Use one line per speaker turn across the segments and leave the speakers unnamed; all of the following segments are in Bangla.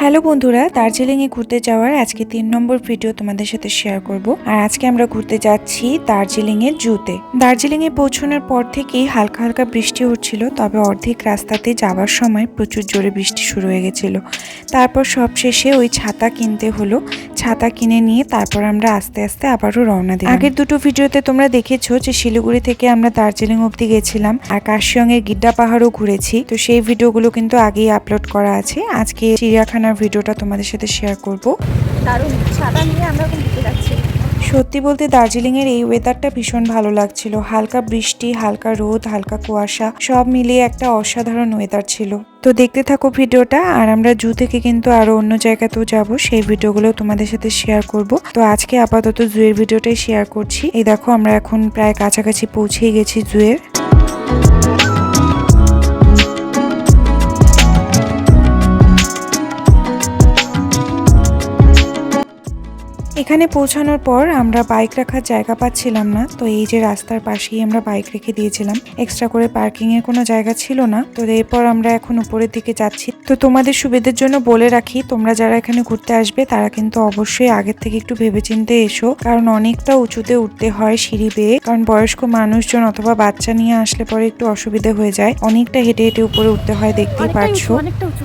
হ্যালো বন্ধুরা, দার্জিলিংয়ে ঘুরতে যাওয়ার আজকে তিন নম্বর ভিডিও তোমাদের সাথে শেয়ার করব। আর আজকে আমরা ঘুরতে যাচ্ছি দার্জিলিংয়ের জুতে। দার্জিলিংয়ে পৌঁছানোর পর থেকেই হালকা হালকা বৃষ্টি হচ্ছিল, তবে অর্ধেক রাস্তাতে যাওয়ার সময় প্রচুর জোরে বৃষ্টি শুরু হয়ে গেছিল। তারপর সবশেষে ওই ছাতা কিনতে হলো ছাতা কিনে নিয়ে তারপর আমরা আস্তে আস্তে আবারও রওনা দিই আগের দুটো ভিডিওতে তোমরা দেখেছ যে শিলিগুড়ি থেকে আমরা দার্জিলিং অব্দি গেছিলাম আর কাশিয়ংয়ের গিড্ডা পাহাড়ও ঘুরেছি। তো সেই ভিডিওগুলো কিন্তু আগেই আপলোড করা আছে। আজকে চিড়িয়াখানার ভিডিওটা তোমাদের সাথে শেয়ার করব।
দারুণ ছাতা নিয়ে আমরা কিন্তু যাচ্ছি।
সত্যি বলতে দার্জিলিংয়ের এই ওয়েদারটা ভীষণ ভালো লাগছিল। হালকা বৃষ্টি, হালকা রোদ, হালকা কুয়াশা, সব মিলিয়ে একটা অসাধারণ ওয়েদার ছিল। তো দেখতে থাকো ভিডিওটা, আর আমরা জু থেকে কিন্তু আরও অন্য জায়গাতেও যাব, সেই ভিডিওগুলো তোমাদের সাথে শেয়ার করব। তো আজকে আপাতত জুয়ের ভিডিওটাই শেয়ার করছি। এই দেখো আমরা এখন প্রায় কাছাকাছি পৌঁছেই গেছি জুয়ের। এখানে পৌঁছানোর পর আমরা বাইক রাখার জায়গা পাচ্ছিলাম না। তো এই যে রাস্তার পাশেই আমরা বাইক রেখে দিয়েছিলাম। এক্সট্রা করে পার্কিং এর কোনো জায়গা ছিল না। তো এরপর আমরা এখন উপরের দিকে যাচ্ছি। তো তোমাদের সুবিধের জন্য বলে রাখি তোমরা যারা এখানে ঘুরতে আসবে তারা কিন্তু অবশ্যই আগের থেকে একটু ভেবেচিন্তে এসো। কারণ অনেকটা উঁচুতে উঠতে হয় সিঁড়ি বেয়ে। কারণ বয়স্ক মানুষজন অথবা বাচ্চা নিয়ে আসলে পরে একটু অসুবিধে হয়ে যায়। অনেকটা হেঁটে হেঁটে উপরে উঠতে হয় দেখতেই পারছ।
অনেকটা উঁচু।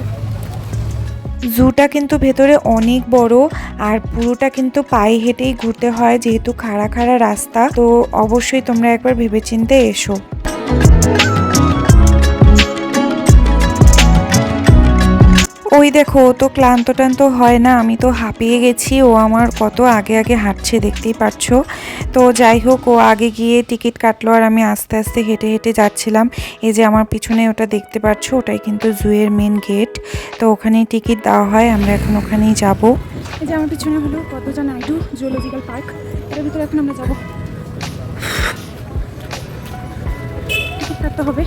জুটা কিন্তু ভেতরে অনেক বড় আর পুরোটা কিন্তু পায়ে হেঁটেই ঘুরতে হয়, যেহেতু খাড়া খাড়া রাস্তা। তো অবশ্যই তোমরা একবার ভেবেচিন্তে এসো। ওই দেখো, ও তো ক্লান্ত টান্ত হয় না, আমি তো হাঁপিয়ে গেছি, ও আমার কত আগে আগে হাঁটছে, দেখতেই পাচ্ছ তো যাই হোক, ও আগে গিয়ে টিকিট কাটলো আর আমি আস্তে আস্তে হেঁটে হেঁটে যাচ্ছিলাম। এই যে আমার পিছনে ওটা দেখতে পাচ্ছ, ওটাই কিন্তু জুয়ের মেন গেট তো ওখানেই টিকিট দেওয়া হয়, আমরা এখন ওখানেই যাব।
এই যে আমার পিছনে হলো পদ্মজা নাইডু জুলজিক্যাল পার্ক এটার ভিতরে এখন আমরা যাব। টিকিট কাটতে হবে।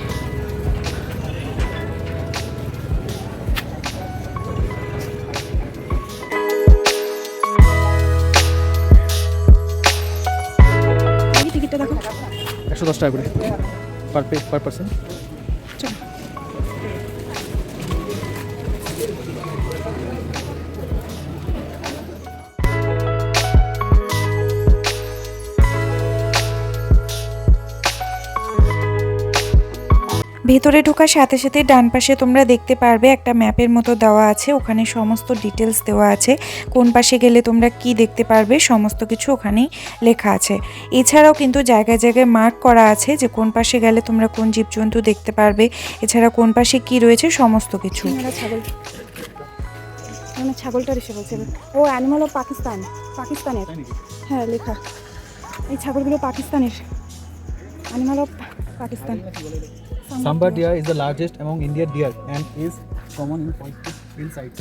একশো দশ টাকা করে পার পে পার পার্সন
ভেতরে ঢোকার সাথে সাথে ডান পাশে তোমরা দেখতে পারবে একটা ম্যাপের মতো দেওয়া আছে। ওখানে সমস্ত ডিটেলস দেওয়া আছে। কোন পাশে গেলে তোমরা কি দেখতে পারবে সমস্ত কিছু ওখানেই লেখা আছে। এছাড়াও কিন্তু জায়গায় জায়গায় মার্ক করা আছে যে কোন পাশে গেলে তোমরা কোন জীবজন্তু দেখতে পারবে। এছাড়া কোন পাশে কি রয়েছে সমস্ত কিছু।
আমরা ছাগল। মানে ছাগলটা এসে বলছে ও অ্যানিমাল অফ পাকিস্তান পাকিস্তানের। হ্যাঁ লেখা। এই ছাগলগুলো পাকিস্তানের। Animal of Pakistan
sambar deer is the largest among ইন্ডিয়ার deer and is common in hill sides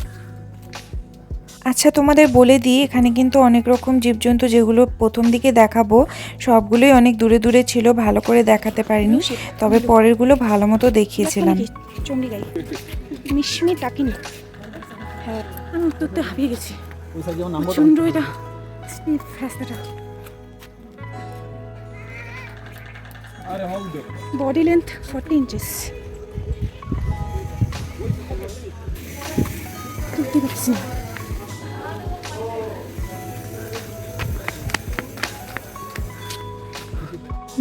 আচ্ছা তোমাদের বলে দিই এখানে কিন্তু অনেক রকম জীবজন্তু যেগুলো প্রথম দিকে দেখাবো সবগুলোই অনেক দূরে দূরে ছিল ভালো করে দেখাতে পারিনি তবে পরেরগুলো ভালো মতো দেখিয়েছিলাম।
চণ্ডীগাই মিশমি টাকিনি হ্যাঁ আমি উত্তর হারিয়ে গেছি।
ওই সাইড যেমন নাম্বার
প্রচণ্ড এটা। রাস্তাটা। বডি লেন্থ ফর্টি ইঞ্চেস তুলতে পারছি না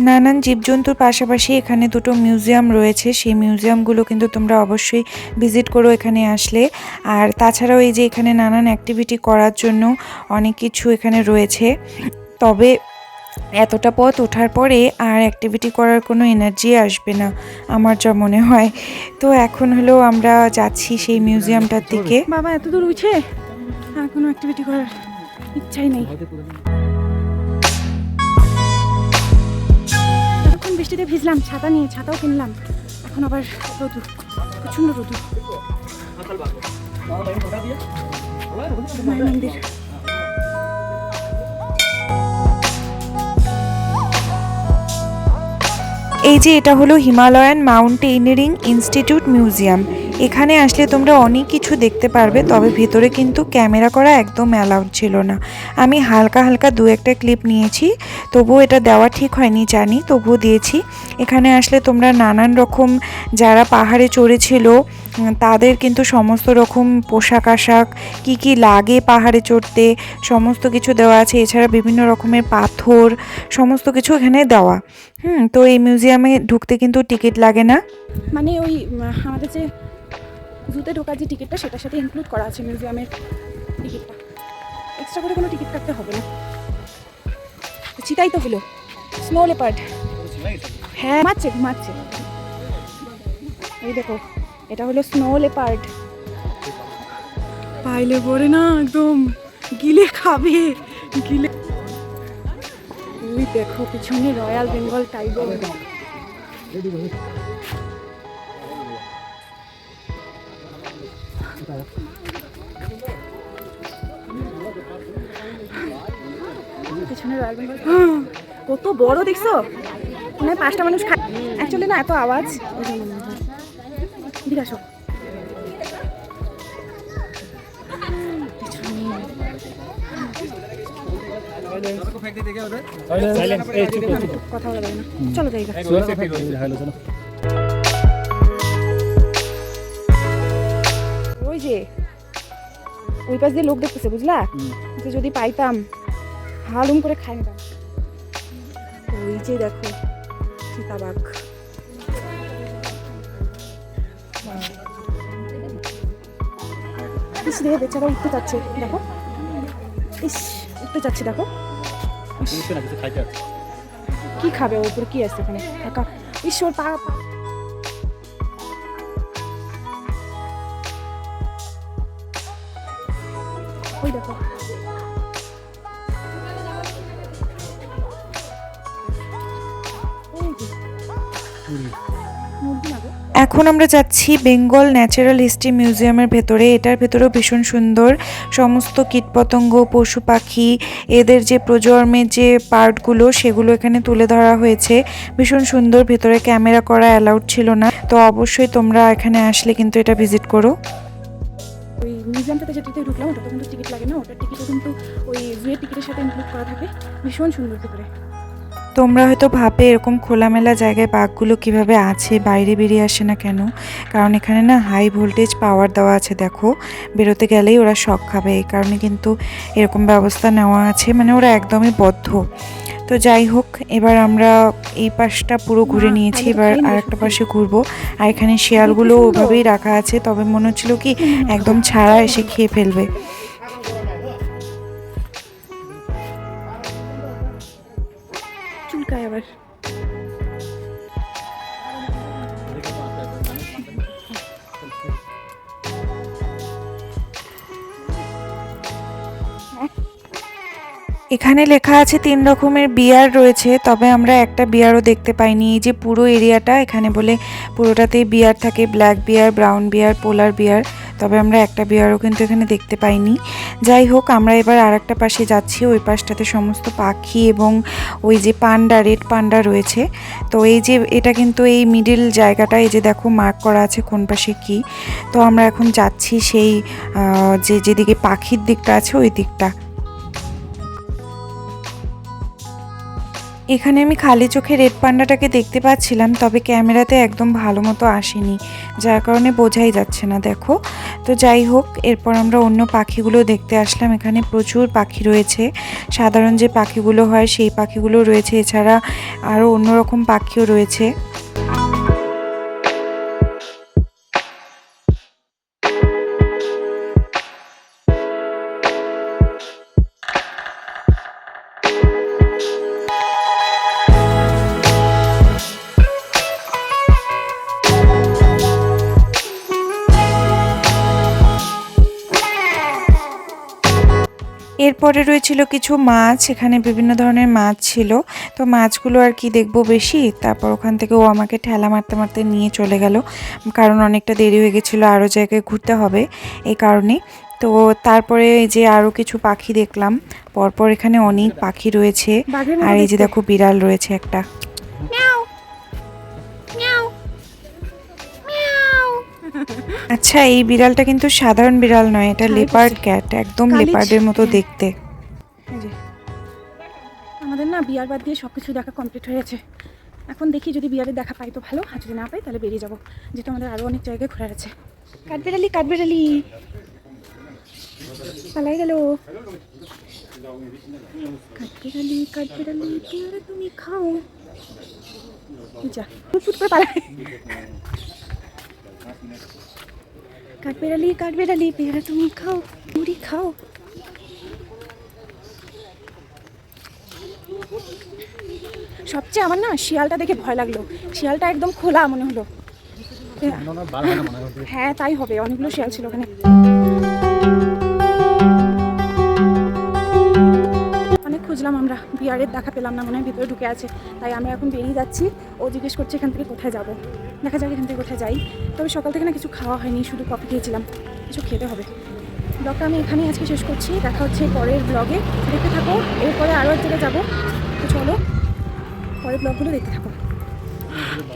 নানান জীবজন্তুর পাশাপাশি এখানে দুটো মিউজিয়াম রয়েছে। সেই মিউজিয়ামগুলো কিন্তু তোমরা অবশ্যই ভিজিট করো এখানে আসলে। আর তাছাড়াও এই যে এখানে নানান অ্যাক্টিভিটি করার জন্য অনেক কিছু এখানে রয়েছে। তবে এতটা পথ ওঠার পরে আর অ্যাক্টিভিটি করার কোনো এনার্জি আসবে না, আমার যা মনে হয়। তো এখন হলো আমরা যাচ্ছি সেই মিউজিয়ামটার দিকে।
বাবা, এত দূর উঠে? আর কোনো অ্যাক্টিভিটি করার ইচ্ছাই নেই। এতক্ষণ বৃষ্টিতে ভিজলাম, ছাতা নিয়ে ছাতাও কিনলাম, এখন আবার রোদুর প্রচণ্ড রোদুর মায়ের মন্দির।
এই যে এটা হলো হিমালয়ান মাউন্টেইনারিং ইনস্টিটিউট মিউজিয়াম। এখানে আসলে তোমরা অনেক কিছু দেখতে পারবে, তবে ভেতরে কিন্তু ক্যামেরা করা একদম অ্যালাউড ছিল না। আমি হালকা হালকা দু একটা ক্লিপ নিয়েছি, তবুও এটা দেওয়া ঠিক হয়নি, জানি, তবুও দিয়েছি। এখানে আসলে তোমরা নানান রকম যারা পাহাড়ে চড়েছিল, তাদের কিন্তু সমস্ত রকম পোশাক আশাক, কী কী লাগে পাহাড়ে চড়তে, সমস্ত কিছু দেওয়া আছে, এছাড়া বিভিন্ন রকমের পাথর, সমস্ত কিছু এখানে দেওয়া। হুম, তো এই মিউজিয়ামে ঢুকতে কিন্তু টিকিট লাগে না।
মানে ওই, আমাদের যে জুতে ঢোকার যে টিকিটটা, সেটার সাথে ইনক্লুড করা আছে মিউজিয়ামের টিকিটটা। এক্সট্রা করে কোনো টিকিট কাটতে হবে না। চিতাই তো হলো। স্নো লেপার্ড হ্যাঁ ঘুমাচ্ছে ঘুমাচ্ছে। এই দেখো, এটা হলো স্নো লেপার্ড পাইলে পরে না একদম গিলে খাবে। গিলে দেখো, পিছনে রয়্যাল বেঙ্গল টাইগার পেছনে রয়্যাল বেঙ্গল কত বড় দেখছ? মানে পাঁচটা মানুষ খায়। অ্যাকচুয়ালি না এত আওয়াজ। এদিকে আসো। কথা বলা যাবে না। চলো জায়গা ওই ওই পাশ দিয়ে লোক দেখতেছে বুঝলা? যে যদি পাইতাম হালুম করে খাই নিতাম ওই যে দেখো সীতাবাঘ ইস রে বেচারা উঠতে যাচ্ছে দেখো। ইস উঠতে দেখো। কি খাবে ওর উপরে কি আছে এখানে? একা। ঈশ্বর পা ওই দেখো?
এখন আমরা যাচ্ছি বেঙ্গল ন্যাচারাল হিস্ট্রি মিউজিয়ামের ভেতরে। এটার ভেতরেও ভীষণ সুন্দর। সমস্ত কীটপতঙ্গ, পশু পাখি, এদের যে প্রজন্মের যে পার্টগুলো, সেগুলো এখানে তুলে ধরা হয়েছে। ভীষণ সুন্দর। ভেতরে ক্যামেরা করা অ্যালাউড ছিল না। তো অবশ্যই তোমরা এখানে আসলে কিন্তু এটা ভিজিট করো।
ওই মিউজিয়ামটাতে যেটাতে ঢুকলাম ওটা তো কিন্তু টিকিট লাগে না, ওটার টিকিটও কিন্তু ওই জুয়ের টিকিটের সাথে ইনক্লুড করা থাকে। ভীষণ সুন্দর ভেতরে।
তোমরা হয়তো ভাবে এরকম খোলামেলা জায়গায় বাঘগুলো কীভাবে আছে, বাইরে বেরিয়ে আসে না কেন? কারণ এখানে না হাই ভোল্টেজ পাওয়ার দেওয়া আছে, দেখো। বেরোতে গেলেই ওরা শখ খাবে, এই কারণে কিন্তু এরকম ব্যবস্থা নেওয়া আছে। মানে ওরা একদমই বদ্ধ। তো যাই হোক এবার আমরা এই পাশটা পুরো ঘুরে নিয়েছি এবার আর
একটা
পাশে ঘুরবো। আর এখানে শেয়ালগুলো ওভাবেই রাখা আছে তবে মনে হচ্ছিল কি একদম ছাড়া এসে খেয়ে ফেলবে। এখানে লেখা আছে তিন রকমের বিয়ার রয়েছে, তবে আমরা একটা বিয়ারও দেখতে পাইনি। এই যে পুরো এরিয়াটা, এখানে বলে পুরোটাতেই বিয়ার থাকে, ব্ল্যাক বিয়ার, ব্রাউন বিয়ার, পোলার বিয়ার, তবে আমরা একটা বিয়ারও কিন্তু এখানে দেখতে পাইনি। যাই হোক, আমরা এবার আর একটা পাশে যাচ্ছি, ওই পাশটাতে সমস্ত পাখি এবং ওই যে পান্ডা, রেড পান্ডা রয়েছে। তো এই যে, এটা কিন্তু এই মিডিল জায়গাটা, এই যে দেখো মার্ক করা আছে কোন পাশে কি। তো আমরা এখন যাচ্ছি সেই যে যেদিকে পাখির দিকটা আছে ওই দিকটা। এখানে আমি খালি চোখে রেড পান্ডাটাকে দেখতে পাচ্ছিলাম, তবে ক্যামেরাতে একদম ভালো মতো আসেনি, যার কারণে বোঝাই যাচ্ছে না, দেখো। তো যাই হোক, এরপর আমরা অন্য পাখিগুলো দেখতে আসলাম, এখানে প্রচুর পাখি রয়েছে। সাধারণ যে পাখিগুলো হয়, সেই পাখিগুলো রয়েছে। এছাড়া আরও অন্যরকম পাখিও রয়েছে। এরপরে রয়েছিল কিছু মাছ এখানে বিভিন্ন ধরনের মাছ ছিল। তো মাছগুলো আর কি দেখব বেশি তারপর ওখান থেকে ও আমাকে ঠেলা মারতে মারতে নিয়ে চলে গেল। কারণ অনেকটা দেরি হয়ে গেছিল আরও জায়গায় ঘুরতে হবে এই কারণে। তো তারপরে এই যে আরও কিছু পাখি দেখলাম পরপর এখানে অনেক পাখি রয়েছে। আর এই যে দেখো বিড়াল রয়েছে একটা। আচ্ছা এই বিড়ালটা কিন্তু সাধারণ বিড়াল নয় এটা লেপার্ড ক্যাট একদম লেপার্ডের মতো
হ্যাঁ।
দেখতে।
আমাদের না বিয়ার বাদ দিয়ে সব কিছু দেখা কমপ্লিট হয়ে গেছে। এখন দেখি যদি বিয়ারের দেখা পাই তো ভালো আর যদি না পাই তাহলে বেরিয়ে যাব যেহেতু আমাদের আরও অনেক জায়গায় ঘোরার আছে। কাঠবেড়ালি কাঠবেড়ালি। পালাই গেল। কাঠবেড়ালি কাঠবেড়ালি তুমি খাও। যা ফুট করে পালাই। কাঠবেড়ালি কাঠবেড়ালি পেয়ারা তুমি খাও মুড়ি খাও। সবচেয়ে আমার না শিয়ালটা দেখে ভয় লাগল। শিয়ালটা একদম খোলা মনে হলো।
হ্যাঁ
তাই হবে অনেকগুলো শিয়াল ছিল ওখানে। খুঁজলাম আমরা বিয়ারের দেখা পেলাম না মনে হয় ভিতরে ঢুকে আছে। তাই আমরা এখন বেরিয়ে যাচ্ছি। ও জিজ্ঞেস করছে এখান থেকে কোথায় যাব। দেখা যাক এখান থেকে কোথায় যাই। তবে সকাল থেকে না কিছু খাওয়া হয়নি শুধু কফি খেয়েছিলাম। কিছু খেতে হবে। ব্লগটা আমি এখানেই আজকে শেষ করছি। দেখা হচ্ছে পরের ব্লগে। দেখতে থাকো এরপরে আরও এক জায়গায় যাব। তো চলো পরের ব্লগগুলো দেখতে থাকো।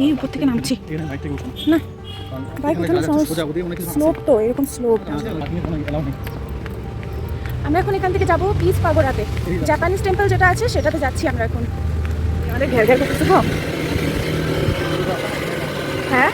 এই উপর থেকে নামছি। না বাইক ওঠানো স্লোপ তো এরকম স্লোপ আমরা এখন এখান থেকে যাব পিস পাগোড়াতে জাপানিজ টেম্পল যেটা আছে সেটাতে যাচ্ছি আমরা এখন। আমাদের ঘের ঘের করতেছে হ্যাঁ?